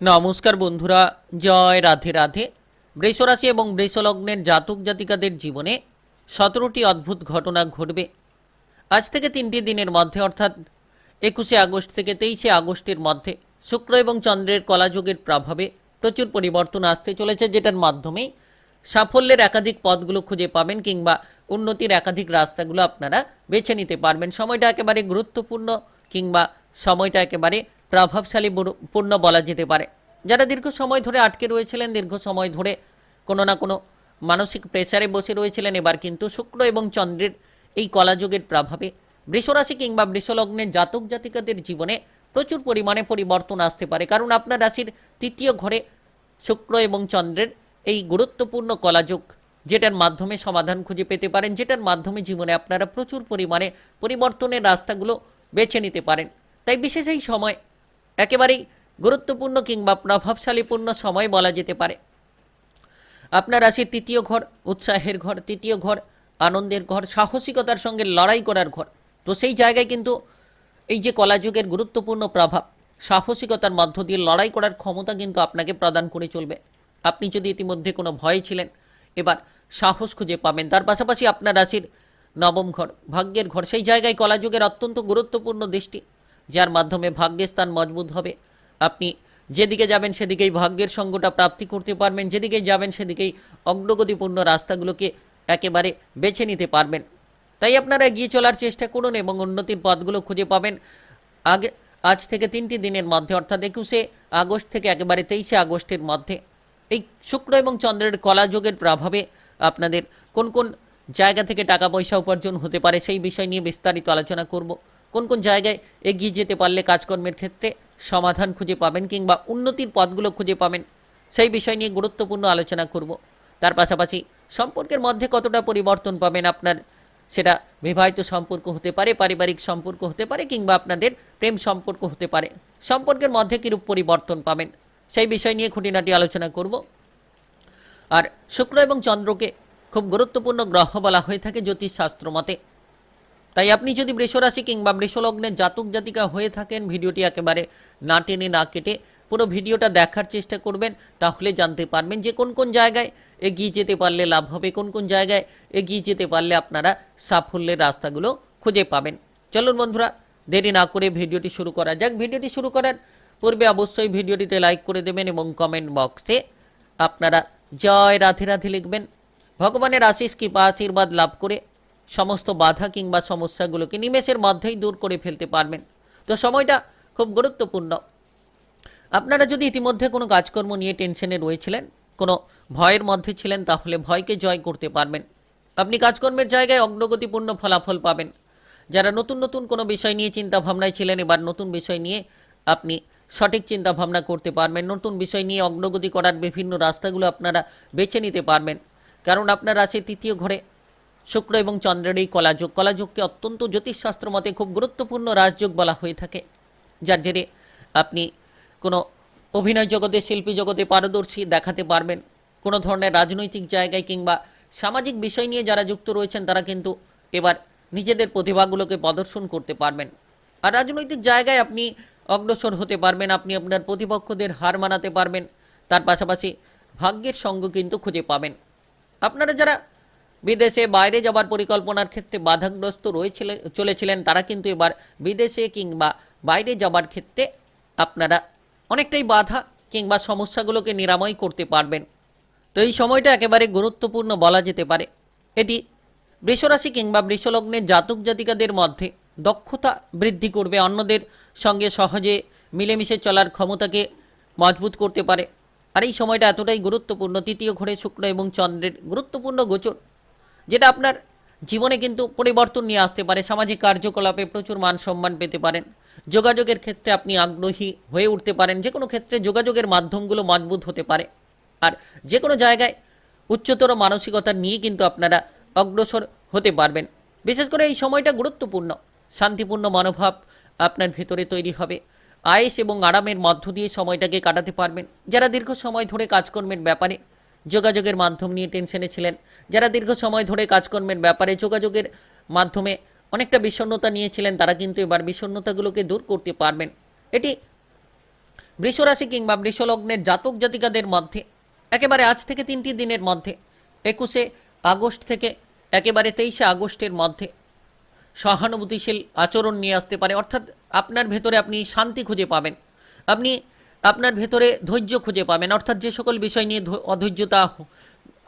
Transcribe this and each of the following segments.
নমস্কার বন্ধুরা, জয় রাধে রাধে। বৃষরাশি এবং বৃষলগ্নের জাতক জাতিকাদের জীবনে সতেরোটি অদ্ভুত ঘটনা ঘটবে। আজ থেকে তিনটি দিনের মধ্যে, অর্থাৎ একুশে আগস্ট থেকে তেইশে আগস্টের মধ্যে শুক্র এবং চন্দ্রের কলাযুগের প্রভাবে প্রচুর পরিবর্তন আসতে চলেছে, যেটার মাধ্যমে সাফল্যের একাধিক পথগুলো খুঁজে পাবেন কিংবা উন্নতির একাধিক রাস্তাগুলো আপনারা বেছে নিতে পারবেন। সময়টা একেবারে গুরুত্বপূর্ণ কিংবা সময়টা একেবারে প্রভাবশালী পূর্ণ বলা যেতে পারে। যারা দীর্ঘ সময় ধরে আটকে রয়েছিলেন, দীর্ঘ সময় ধরে কোনো না কোনো মানসিক প্রেসারে বসে রয়েছিলেন, এবার কিন্তু শুক্র এবং চন্দ্রের এই কলাযুগের প্রভাবে বৃষরাশি কিংবা বৃষলগ্নের জাতক জাতিকাদের জীবনে প্রচুর পরিমাণে পরিবর্তন আসতে পারে। কারণ আপনার রাশির তৃতীয় ঘরে শুক্র এবং চন্দ্রের এই গুরুত্বপূর্ণ কলাযুগ, যেটার মাধ্যমে সমাধান খুঁজে পেতে পারেন, যেটার মাধ্যমে জীবনে আপনারা প্রচুর পরিমাণে পরিবর্তনের রাস্তাগুলো বেছে নিতে পারেন। তাই বিশেষ এই সময় একেবারেই গুরুত্বপূর্ণ কিংবা প্রভাবশালীপূর্ণ সময় বলা যেতে পারে। আপনার রাশির তৃতীয় ঘর, উৎসাহের ঘর, তৃতীয় ঘর, আনন্দের ঘর, সাহসিকতার সঙ্গে লড়াই করার ঘর। তো সেই জায়গায় কিন্তু এই যে কলাযুগের গুরুত্বপূর্ণ প্রভাব, সাহসিকতার মধ্য দিয়ে লড়াই করার ক্ষমতা কিন্তু আপনাকে প্রদান করে চলবে। আপনি যদি ইতিমধ্যে কোনো ভয়ে ছিলেন, এবার সাহস খুঁজে পাবেন। তার পাশাপাশি আপনার রাশির নবম ঘর, ভাগ্যের ঘর, সেই জায়গায় কলাযুগের অত্যন্ত গুরুত্বপূর্ণ দৃষ্টি। যার মাধ্যমে ভাগ্যের স্থান মজবুত হবে। আপনি যেদিকে যাবেন সেদিকেই ভাগ্যের সঙ্গটা প্রাপ্তি করতে পারবেন, যেদিকেই যাবেন সেদিকেই অগ্রগতিপূর্ণ রাস্তাগুলোকে একেবারে বেছে নিতে পারবেন। তাই আপনারা এগিয়ে চলার চেষ্টা করুন এবং উন্নতির পথগুলো খুঁজে পাবেন। আগে, আজ থেকে তিনটি দিনের মধ্যে, অর্থাৎ একুশে আগস্ট থেকে একেবারে তেইশে আগস্টের মধ্যে। এই শুক্র এবং চন্দ্রের কলাযোগের প্রভাবে আপনাদের কোন কোন জায়গা থেকে টাকা পয়সা উপার্জন হতে পারে সেই বিষয় নিয়ে বিস্তারিত আলোচনা করব। কোন কোন জায়গায় এগিয়ে যেতে পারলে কাজকর্মের ক্ষেত্রে সমাধান খুঁজে পাবেন কিংবা উন্নতির পথগুলো খুঁজে পাবেন, সেই বিষয় নিয়ে গুরুত্বপূর্ণ আলোচনা করব। তার পাশাপাশি সম্পর্কের মধ্যে কতটা পরিবর্তন পাবেন আপনার, সেটা বিবাহিত সম্পর্ক হতে পারে, পারিবারিক সম্পর্ক হতে পারে কিংবা আপনাদের প্রেম সম্পর্ক হতে পারে, সম্পর্কের মধ্যে কিরূপ পরিবর্তন পাবেন, সেই বিষয় নিয়ে খুঁটিনাটি আলোচনা করব। আর শুক্র এবং চন্দ্রকে খুব গুরুত্বপূর্ণ গ্রহ বলা হয়ে থাকে জ্যোতিষশাস্ত্র মতে। তাই আপনি যদি বৃষরাশি কিংবা বৃষলগ্নের জাতক জাতিকা হয়ে থাকেন, ভিডিওটি একেবারে না টেনে না কেটে পুরো ভিডিওটা দেখার চেষ্টা করবেন, তাহলে জানতে পারবেন যে কোন কোন জায়গায় এগিয়ে যেতে পারলে লাভ হবে, কোন কোন জায়গায় এগিয়ে যেতে পারলে আপনারা সাফল্যের রাস্তাগুলো খুঁজে পাবেন। চলুন বন্ধুরা, দেরি না করে ভিডিওটি শুরু করা যাক। ভিডিওটি শুরু করার পূর্বে অবশ্যই ভিডিওটিতে লাইক করে দেবেন এবং কমেন্ট বক্সে আপনারা জয় রাধে রাধে লিখবেন। ভগবানের আশিস কৃপা আশীর্বাদ লাভ করে সমস্ত বাধা কিংবা সমস্যাগুলোকে নিমেষের মধ্যেই দূর করে ফেলতে পারবেন। তো সময়টা খুব গুরুত্বপূর্ণ। আপনারা যদি ইতিমধ্যে কোনো কাজকর্ম নিয়ে টেনশনে রয়েছিলেন, কোনো ভয়ের মধ্যে ছিলেন, তাহলে ভয়কে জয় করতে পারবেন। আপনি কাজকর্মের জায়গায় অগ্রগতিপূর্ণ ফলাফল পাবেন। যারা নতুন নতুন কোনো বিষয় নিয়ে চিন্তা ভাবনায় ছিলেন, এবার নতুন বিষয় নিয়ে আপনি সঠিক চিন্তা ভাবনা করতে পারবেন। নতুন বিষয় নিয়ে অগ্রগতি করার বিভিন্ন রাস্তাগুলো আপনারা বেছে নিতে পারবেন। কারণ আপনার আছে তৃতীয় ঘরে। শুক্র এবং চন্দ্রের এই কলাযোগ, কলাযোগকে অত্যন্ত জ্যোতিষশাস্ত্র মতে খুব গুরুত্বপূর্ণ রাজযোগ বলা হয়ে থাকে। যার জেরে আপনি কোনো অভিনয় জগতে, শিল্পী জগতে পারদর্শী দেখাতে পারবেন। কোনো ধরনের রাজনৈতিক জায়গায় কিংবা সামাজিক বিষয় নিয়ে যারা যুক্ত রয়েছেন, তারা কিন্তু এবার নিজেদের প্রতিভাগুলোকে প্রদর্শন করতে পারবেন। আর রাজনৈতিক জায়গায় আপনি অগ্রসর হতে পারবেন, আপনি আপনার প্রতিপক্ষদের হার মানাতে পারবেন, তার পাশাপাশি ভাগ্যের সঙ্গ কিন্তু খুঁজে পাবেন। আপনারা যারা বিদেশে বাইরে যাবার পরিকল্পনার ক্ষেত্রে বাধাগ্রস্ত রয়েছিলেন চলেছিলেন তারা, কিন্তু এবার বিদেশে কিংবা বাইরে যাবার ক্ষেত্রে আপনারা অনেকটাই বাধা কিংবা সমস্যাগুলোকে নিরাময় করতে পারবেন। তো এই সময়টা একেবারে গুরুত্বপূর্ণ বলা যেতে পারে। এটি বৃষরাশি কিংবা বৃষলগ্নের জাতক জাতিকাদের মধ্যে দক্ষতা বৃদ্ধি করবে, অন্যদের সঙ্গে সহজে মিলেমিশে চলার ক্ষমতাকে মজবুত করতে পারে। আর এই সময়টা এতটাই গুরুত্বপূর্ণ, তৃতীয় ঘরে শুক্র এবং চন্দ্রের গুরুত্বপূর্ণ গোচর। যেটা আপনার জীবনে কিন্তু পরিবর্তন নিয়ে আসতে পারে, সামাজিক কার্যকলাপে প্রচুর মান সম্মান পেতে পারেন, যোগাযোগের ক্ষেত্রে আপনি আগ্রহী হয়ে উঠতে পারেন, যে কোনো ক্ষেত্রে যোগাযোগের মাধ্যমগুলো মজবুত হতে পারে। আর যে কোনো জায়গায় উচ্চতর মানসিকতা নিয়ে কিন্তু আপনারা অগ্রসর হতে পারবেন। বিশেষ করে এই সময়টা গুরুত্বপূর্ণ, শান্তিপূর্ণ মনোভাব আপনার ভেতরে তৈরি হবে। আয়েস এবং আরামের মধ্য দিয়ে সময়টাকে কাটাতে পারবেন। যারা দীর্ঘ সময় ধরে কাজকর্মের ব্যাপারে যোগাযোগের মাধ্যম নিয়ে টেনশনে ছিলেন। যারা দীর্ঘ সময় ধরে কাজকর্মের ব্যাপারে যোগাযোগের মাধ্যমে অনেকটা বিষণ্ণতা নিয়েছিলেন, তারা কিন্তু এবার বিষণ্ণতাগুলোকে দূর করতে পারবেন। এটি বৃষরাশি কিংবা বৃষলগ্নের জাতক জাতিকাদের মধ্যে, একেবারে আজ থেকে তিনটি দিনের মধ্যে, একুশে আগস্ট থেকে একেবারে তেইশে আগস্টের মধ্যে সহানুভূতিশীল আচরণ নিয়ে আসতে পারে। অর্থাৎ আপনার ভেতরে আপনি শান্তি খুঁজে পাবেন। আপনি আপনার ভেতরে ধৈর্য খুঁজে পাবেন। অর্থাৎ যে সকল বিষয় নিয়ে অধৈর্যতা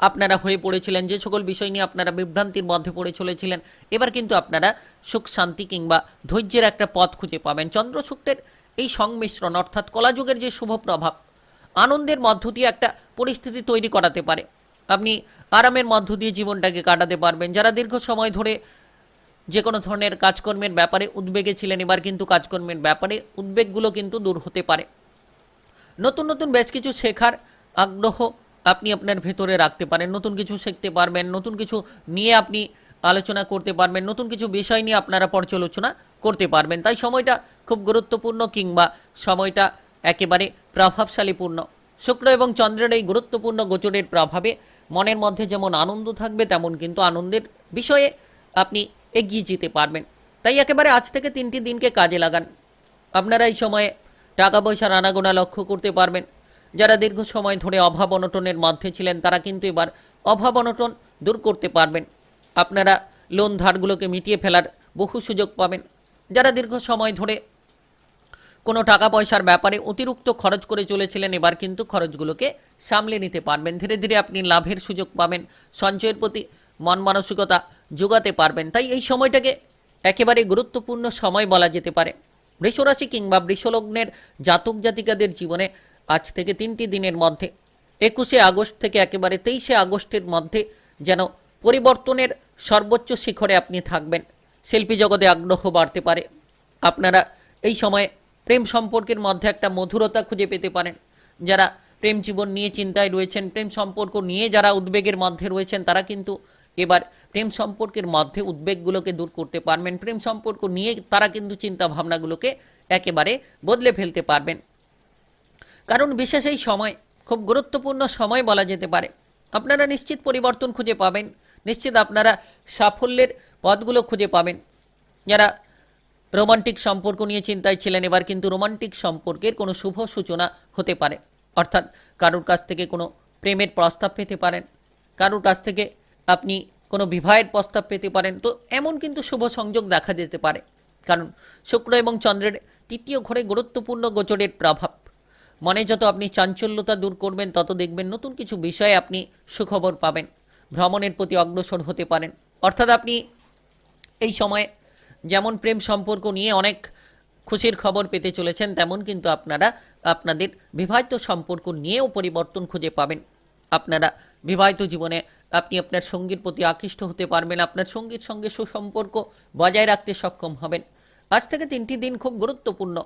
আপনারা হয়ে পড়েছিলেন, যে সকল বিষয় নিয়ে আপনারা বিভ্রান্তির মধ্যে পড়ে চলেছিলেন, এবার কিন্তু আপনারা সুখ, শান্তি কিংবা ধৈর্যের একটা পথ খুঁজে পাবেন। চন্দ্র শুক্রের এই সংমিশ্রণ, অর্থাৎ কলাযুগের যে শুভ প্রভাব, আনন্দের মধ্য দিয়ে একটা পরিস্থিতি তৈরি করাতে পারে। আপনি আরামের মধ্য দিয়ে জীবনটাকে কাটাতে পারবেন। যারা দীর্ঘ সময় ধরে যে কোনো ধরনের কাজকর্মের ব্যাপারে উদ্বেগে ছিলেন, এবার কিন্তু কাজকর্মের ব্যাপারে উদ্বেগগুলো কিন্তু দূর হতে পারে। নতুন নতুন বেশ কিছু শেখার আগ্রহ আপনি আপনার ভেতরে রাখতে পারেন, নতুন কিছু শিখতে পারবেন, নতুন কিছু নিয়ে আপনি আলোচনা করতে পারবেন, নতুন কিছু বিষয় নিয়ে আপনারা পর্যালোচনা করতে পারবেন। তাই সময়টা খুব গুরুত্বপূর্ণ কিংবা সময়টা একেবারে প্রভাবশালীপূর্ণ। শুক্র এবং চন্দ্রের এই গুরুত্বপূর্ণ গোচরের প্রভাবে মনের মধ্যে যেমন আনন্দ থাকবে, তেমন কিন্তু আনন্দের বিষয়ে আপনি এগিয়ে যেতে পারবেন। তাই একেবারে আজ থেকে তিনটি দিনকে কাজে লাগান। আপনারা এই সময়ে টাকা পয়সার আনাগোনা লক্ষ্য করতে পারবেন। যারা দীর্ঘ সময় ধরে অভাব অনটনের মধ্যে ছিলেন, তারা কিন্তু এবার অভাব অনটন দূর করতে পারবেন। আপনারা লোন ধারগুলোকে মিটিয়ে ফেলার বহু সুযোগ পাবেন। যারা দীর্ঘ সময় ধরে কোনো টাকা পয়সার ব্যাপারে অতিরিক্ত খরচ করে চলেছিলেন, এবার কিন্তু খরচগুলোকে সামলে নিতে পারবেন। ধীরে ধীরে আপনি লাভের সুযোগ পাবেন, সঞ্চয়ের প্রতি মন মানসিকতা যোগাতে পারবেন। তাই এই সময়টাকে একেবারে গুরুত্বপূর্ণ সময় বলা যেতে পারে। বৃষরাশি কিংবা বৃষলগ্নের জাতক জাতিকাদের জীবনে আজ থেকে তিনটি দিনের মধ্যে, একুশে আগস্ট থেকে একেবারে তেইশে আগস্টের মধ্যে যেন পরিবর্তনের সর্বোচ্চ শিখরে আপনি থাকবেন। শিল্পী জগতে আগ্রহ বাড়তে পারে। আপনারা এই সময়ে প্রেম সম্পর্কের মধ্যে একটা মধুরতা খুঁজে পেতে পারেন। যারা প্রেম জীবন নিয়ে চিন্তায় রয়েছেন, প্রেম সম্পর্ক নিয়ে যারা উদ্বেগের মধ্যে রয়েছেন, তারা কিন্তু এবার প্রেম সম্পর্কের মধ্যে উদ্বেগগুলোকে দূর করতে পারবেন। প্রেম সম্পর্ক নিয়ে তারা কিন্তু চিন্তা ভাবনাগুলোকে একেবারে বদলে ফেলতে পারবেন। কারণ বিশেষ এই সময়, খুব গুরুত্বপূর্ণ সময় বলা যেতে পারে। আপনারা নিশ্চিত পরিবর্তন খুঁজে পাবেন। নিশ্চিত আপনারা সাফল্যের পথগুলো খুঁজে পাবেন। যারা রোমান্টিক সম্পর্ক নিয়ে চিন্তায় ছিলেন, এবার কিন্তু রোমান্টিক সম্পর্কের কোনো শুভ সূচনা হতে পারে। অর্থাৎ কারোর কাছ থেকে কোনো প্রেমের প্রস্তাব পেতে পারেন। কারোর কাছ থেকে আপনি কোনো বিবাহের প্রস্তাব পেতে পারেন। তো এমন কিন্তু শুভ সংযোগ দেখা যেতে পারে। কারণ শুক্র এবং চন্দ্রের তৃতীয় ঘরে গুরুত্বপূর্ণ গোচরের প্রভাব। মনে যত আপনি চাঞ্চল্যতা দূর করবেন, তত দেখবেন নতুন কিছু বিষয়ে আপনি সুখবর পাবেন। ভ্রমণের প্রতি অগ্রসর হতে পারেন। অর্থাৎ আপনি এই সময়ে যেমন প্রেম সম্পর্ক নিয়ে অনেক খুশির খবর পেতে চলেছেন, তেমন কিন্তু আপনারা আপনাদের বিবাহিত সম্পর্ক নিয়েও পরিবর্তন খুঁজে পাবেন। আপনারা বিবাহিত জীবনে আপনি আপনার সঙ্গীর প্রতি আকৃষ্ট হতে পারবেন, আপনার সঙ্গীর সঙ্গে সুসম্পর্ক বজায় রাখতে সক্ষম হবেন। আজ থেকে তিনটি দিন খুব গুরুত্বপূর্ণ।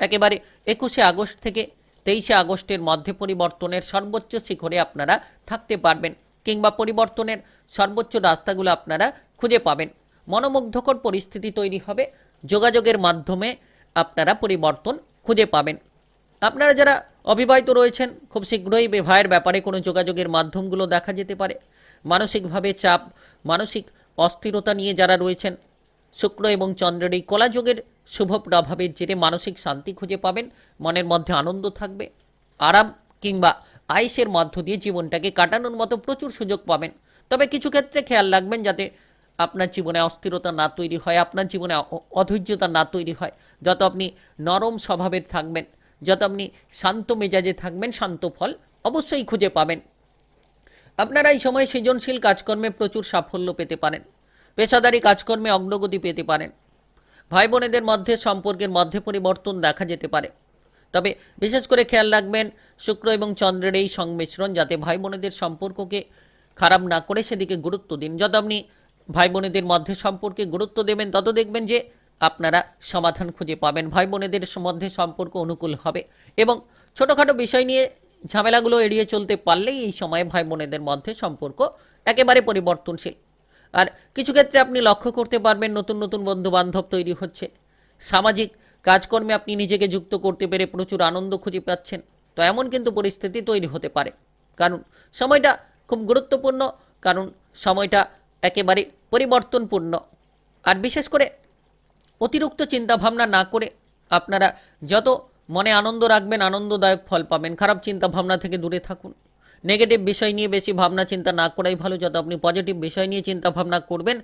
একেবারে একুশে আগস্ট থেকে তেইশে আগস্টের মধ্যে পরিবর্তনের সর্বোচ্চ শিখরে আপনারা থাকতে পারবেন কিংবা পরিবর্তনের সর্বোচ্চ রাস্তাগুলো আপনারা খুঁজে পাবেন। মনোমুগ্ধকর পরিস্থিতি তৈরি হবে, যোগাযোগের মাধ্যমে আপনারা পরিবর্তন খুঁজে পাবেন। আপনারা যারা অবিবাহিত রয়েছেন, খুব শীঘ্রই বিবাহের ব্যাপারে কোনো যোগাযোগের মাধ্যমগুলো দেখা যেতে পারে। মানসিকভাবে চাপ, মানসিক অস্থিরতা নিয়ে যারা রয়েছেন, শুক্র এবং চন্দ্রের এই কলাযোগের শুভ প্রভাবের জেরে মানসিক শান্তি খুঁজে পাবেন, মনের মধ্যে আনন্দ থাকবে, আরাম কিংবা আয়েসের মধ্য দিয়ে জীবনটাকে কাটানোর মতো প্রচুর সুযোগ পাবেন। তবে কিছু ক্ষেত্রে খেয়াল রাখবেন যাতে আপনার জীবনে অস্থিরতা না তৈরি হয়, আপনার জীবনে অধৈর্যতা না তৈরি হয়। যত আপনি নরম স্বভাবের থাকবেন, যত আপনি শান্ত মেজাজে থাকবেন, শান্ত ফল অবশ্যই খুঁজে পাবেন। আপনারা এই সময় সৃজনশীল কাজকর্মে প্রচুর সাফল্য পেতে পারেন। পেশাদারি কাজকর্মে অগ্রগতি পেতে পারেন। ভাই বোনেদের মধ্যে সম্পর্কের মধ্যে পরিবর্তন দেখা যেতে পারে। তবে বিশেষ করে খেয়াল রাখবেন, শুক্র এবং চন্দ্রের এই সংমিশ্রণ যাতে ভাই বোনেদের সম্পর্ককে খারাপ না করে সেদিকে গুরুত্ব দিন। যত আপনি ভাই বোনেদের মধ্যে সম্পর্কে গুরুত্ব দেবেন, তত দেখবেন যে আপনারা সমাধান খুঁজে পাবেন। ভাই বোনেদের মধ্যে সম্পর্ক অনুকূল হবে এবং ছোটোখাটো বিষয় নিয়ে ঝামেলাগুলো এড়িয়ে চলতে পারলেই এই সময় ভাই বোনেদের মধ্যে সম্পর্ক একেবারে পরিবর্তনশীল। আর কিছু ক্ষেত্রে আপনি লক্ষ্য করতে পারবেন নতুন নতুন বন্ধু বান্ধব তৈরি হচ্ছে। সামাজিক কাজকর্মে আপনি নিজেকে যুক্ত করতে পেরে প্রচুর আনন্দ খুঁজে পাচ্ছেন। তো এমন কিন্তু পরিস্থিতি তৈরি হতে পারে। কারণ সময়টা খুব গুরুত্বপূর্ণ, কারণ সময়টা একেবারে পরিবর্তনপূর্ণ। আর বিশেষ করে অতিরিক্ত চিন্তাভাবনা না করে আপনারা যত মনে আনন্দ রাখবেন, আনন্দদায়ক ফল পাবেন। খারাপ চিন্তা ভাবনা থেকে দূরে থাকুন। নেগেটিভ বিষয় নিয়ে বেশি ভাবনা চিন্তা না করাই ভালো। যত আপনি পজিটিভ বিষয় নিয়ে চিন্তা ভাবনা করবেন,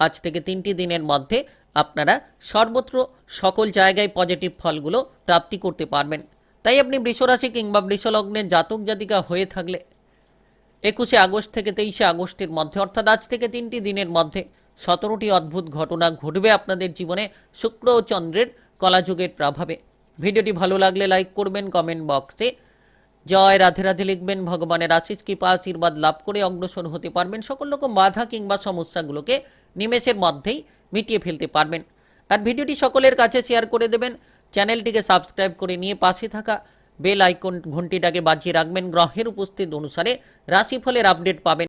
আজ থেকে তিনটি দিনের মধ্যে আপনারা সর্বত্র সকল জায়গায় পজিটিভ ফলগুলো প্রাপ্তি করতে পারবেন। তাই আপনি বৃষরাশি কিংবা বৃষলগ্নের জাতক জাতিকা হয়ে থাকলে একুশে আগস্ট থেকে তেইশে আগস্টের মধ্যে, অর্থাৎ আজ থেকে তিনটি দিনের মধ্যে সতেরোটি অদ্ভুত ঘটনা ঘটবে আপনাদের জীবনে শুক্র ও চন্দ্রের কলাযুগের প্রভাবে। ভিডিওটি ভালো লাগলে লাইক করবেন কমেন্ট বক্সে জয় রাধে রাধে লিখবেন, ভগবানের আশিস কৃপা, আশীর্বাদ লাভ করে অগ্রসর হতে পারবেন। সকল রকম বাধা কিংবা সমস্যাগুলোকে নিমেষের মধ্যেই মিটিয়ে ফেলতে পারবেন। আর ভিডিওটি সকলের কাছে শেয়ার করে দেবেন। চ্যানেলটিকে সাবস্ক্রাইব করে নিয়ে পাশে থাকা বেল আইকন ঘন্টিটাকে বাজিয়ে রাখবেন। গ্রহের উপস্থিত অনুসারে রাশিফলের আপডেট পাবেন।